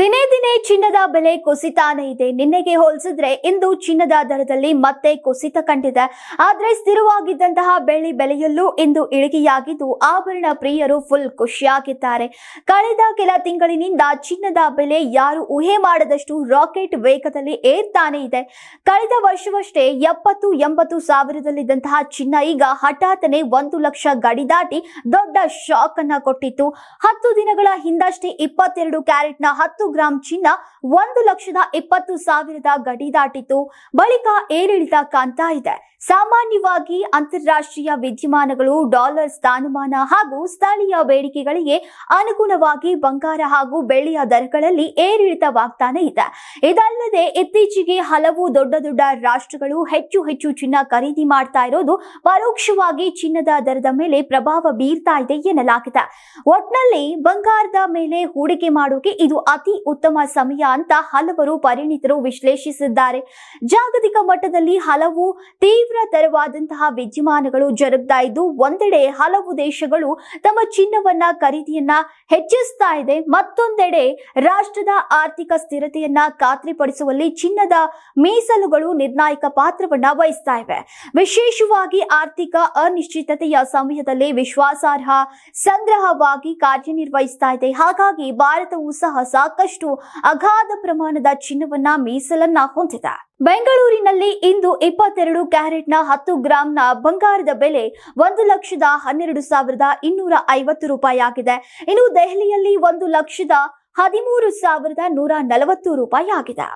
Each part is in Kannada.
ದಿನೇ ದಿನೇ ಚಿನ್ನದ ಬೆಲೆ ಕುಸಿತಾನೇ ಇದೆ. ನಿನ್ನೆಗೆ ಹೋಲಿಸಿದ್ರೆ ಇಂದು ಚಿನ್ನದ ದರದಲ್ಲಿ ಮತ್ತೆ ಕುಸಿತ ಕಂಡಿದೆ. ಆದ್ರೆ ಸ್ಥಿರವಾಗಿದ್ದಂತಹ ಬೆಳ್ಳಿ ಬೆಲೆಯಲ್ಲೂ ಇಂದು ಇಳಿಕೆಯಾಗಿದ್ದು ಆಭರಣ ಪ್ರಿಯರು ಫುಲ್ ಖುಷಿಯಾಗಿದ್ದಾರೆ. ಕಳೆದ ಕೆಲ ತಿಂಗಳಿನಿಂದ ಚಿನ್ನದ ಬೆಲೆ ಯಾರು ಊಹೆ ಮಾಡದಷ್ಟು ರಾಕೆಟ್ ವೇಗದಲ್ಲಿ ಏರ್ತಾನೆ ಇದೆ. ಕಳೆದ ವರ್ಷವಷ್ಟೇ ಎಪ್ಪತ್ತು ಎಂಬತ್ತು ಸಾವಿರದಲ್ಲಿದ್ದಂತಹ ಚಿನ್ನ ಈಗ ಹಠಾತ್ತನೆ ಒಂದು ಲಕ್ಷ ಗಡಿ ದಾಟಿ ದೊಡ್ಡ ಶಾಕ್ ಅನ್ನ ಕೊಟ್ಟಿತ್ತು. ಹತ್ತು ದಿನಗಳ ಹಿಂದಷ್ಟೇ ಇಪ್ಪತ್ತೆರಡು ಕ್ಯಾರೆಟ್ನ ಹತ್ತು ಗ್ರಾಂ ಚಿನ್ನ ಒಂದು ಲಕ್ಷದ ಇಪ್ಪತ್ತು ಸಾವಿರದ ಗಡಿ ದಾಟಿತು ಬಳಿಕ ಏರಿಳಿತ ಕಾಣ್ತಾ ಇದೆ. ಸಾಮಾನ್ಯವಾಗಿ ಅಂತಾರಾಷ್ಟ್ರೀಯ ವಿದ್ಯಮಾನಗಳು, ಡಾಲರ್ ಸ್ಥಾನಮಾನ ಹಾಗೂ ಸ್ಥಳೀಯ ಬೇಡಿಕೆಗಳಿಗೆ ಅನುಗುಣವಾಗಿ ಬಂಗಾರ ಹಾಗೂ ಬೆಳ್ಳಿಯ ದರಗಳಲ್ಲಿ ಏರಿಳಿತವಾಗ್ತಾನೆ ಇದೆ. ಇದಲ್ಲದೆ ಇತ್ತೀಚೆಗೆ ಹಲವು ದೊಡ್ಡ ದೊಡ್ಡ ರಾಷ್ಟ್ರಗಳು ಹೆಚ್ಚು ಹೆಚ್ಚು ಚಿನ್ನ ಖರೀದಿ ಮಾಡ್ತಾ ಇರೋದು ಪರೋಕ್ಷವಾಗಿ ಚಿನ್ನದ ದರದ ಮೇಲೆ ಪ್ರಭಾವ ಬೀರ್ತಾ ಇದೆ ಎನ್ನಲಾಗಿದೆ. ಒಟ್ನಲ್ಲಿ ಬಂಗಾರದ ಮೇಲೆ ಹೂಡಿಕೆ ಮಾಡೋಕೆ ಇದು ಅತಿ ಉತ್ತಮ ಸಮಯ ಅಂತ ಹಲವರು ಪರಿಣಿತರು ವಿಶ್ಲೇಷಿಸಿದ್ದಾರೆ. ಜಾಗತಿಕ ಮಟ್ಟದಲ್ಲಿ ಹಲವು ತೀವ್ರತರವಾದಂತಹ ವಿದ್ಯಮಾನಗಳು ಜರುಗ್ತಾ ಇದ್ದು, ಒಂದೆಡೆ ಹಲವು ದೇಶಗಳು ತಮ್ಮ ಚಿನ್ನವನ್ನ ಖರೀದಿಯನ್ನ ಹೆಚ್ಚಿಸ್ತಾ ಇದೆ. ಮತ್ತೊಂದೆಡೆ ರಾಷ್ಟ್ರದ ಆರ್ಥಿಕ ಸ್ಥಿರತೆಯನ್ನ ಖಾತ್ರಿಪಡಿಸುವಲ್ಲಿ ಚಿನ್ನದ ಮೀಸಲುಗಳು ನಿರ್ಣಾಯಕ ಪಾತ್ರವನ್ನ ವಹಿಸ್ತಾ ಇವೆ. ವಿಶೇಷವಾಗಿ ಆರ್ಥಿಕ ಅನಿಶ್ಚಿತತೆಯ ಸಮಯದಲ್ಲಿ ವಿಶ್ವಾಸಾರ್ಹ ಸಂಗ್ರಹವಾಗಿ ಕಾರ್ಯನಿರ್ವಹಿಸ್ತಾ ಇದೆ. ಹಾಗಾಗಿ ಭಾರತವು ಸಹ ಸಾಕಷ್ಟು ಅಗಾಧ ಪ್ರಮಾಣದ ಚಿನ್ನವನ್ನ ಮೀಸಲನ್ನ ಹೊಂದಿದೆ. ಬೆಂಗಳೂರಿನಲ್ಲಿ ಇಂದು ಇಪ್ಪತ್ತೆರಡು ಕ್ಯಾರೆಟ್ನ ಹತ್ತು ಗ್ರಾಂನ ಬಂಗಾರದ ಬೆಲೆ ಒಂದು ಲಕ್ಷದ ಹನ್ನೆರಡು ಸಾವಿರದ ಇನ್ನೂರ ಐವತ್ತು ರೂಪಾಯಿ ಆಗಿದೆ. ಇನ್ನು ದೆಹಲಿಯಲ್ಲಿ ಒಂದು ಲಕ್ಷದ ಹದಿಮೂರು ಸಾವಿರದ ನೂರ ನಲವತ್ತು ರೂಪಾಯಿ ಆಗಿದೆ.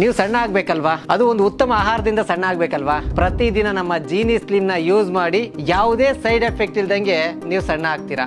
ನೀವು ಸಣ್ಣ ಆಗ್ಬೇಕಲ್ವಾ? ಅದು ಒಂದು ಉತ್ತಮ ಆಹಾರದಿಂದ ಸಣ್ಣ ಆಗ್ಬೇಕಲ್ವಾ? ಪ್ರತಿದಿನ ನಮ್ಮ ಜೀನಿ ಸ್ಲಿಮ್ನ ಯೂಸ್ ಮಾಡಿ ಯಾವುದೇ ಸೈಡ್ ಎಫೆಕ್ಟ್ ಇಲ್ದಂಗೆ ನೀವು ಸಣ್ಣ ಆಗ್ತೀರಾ?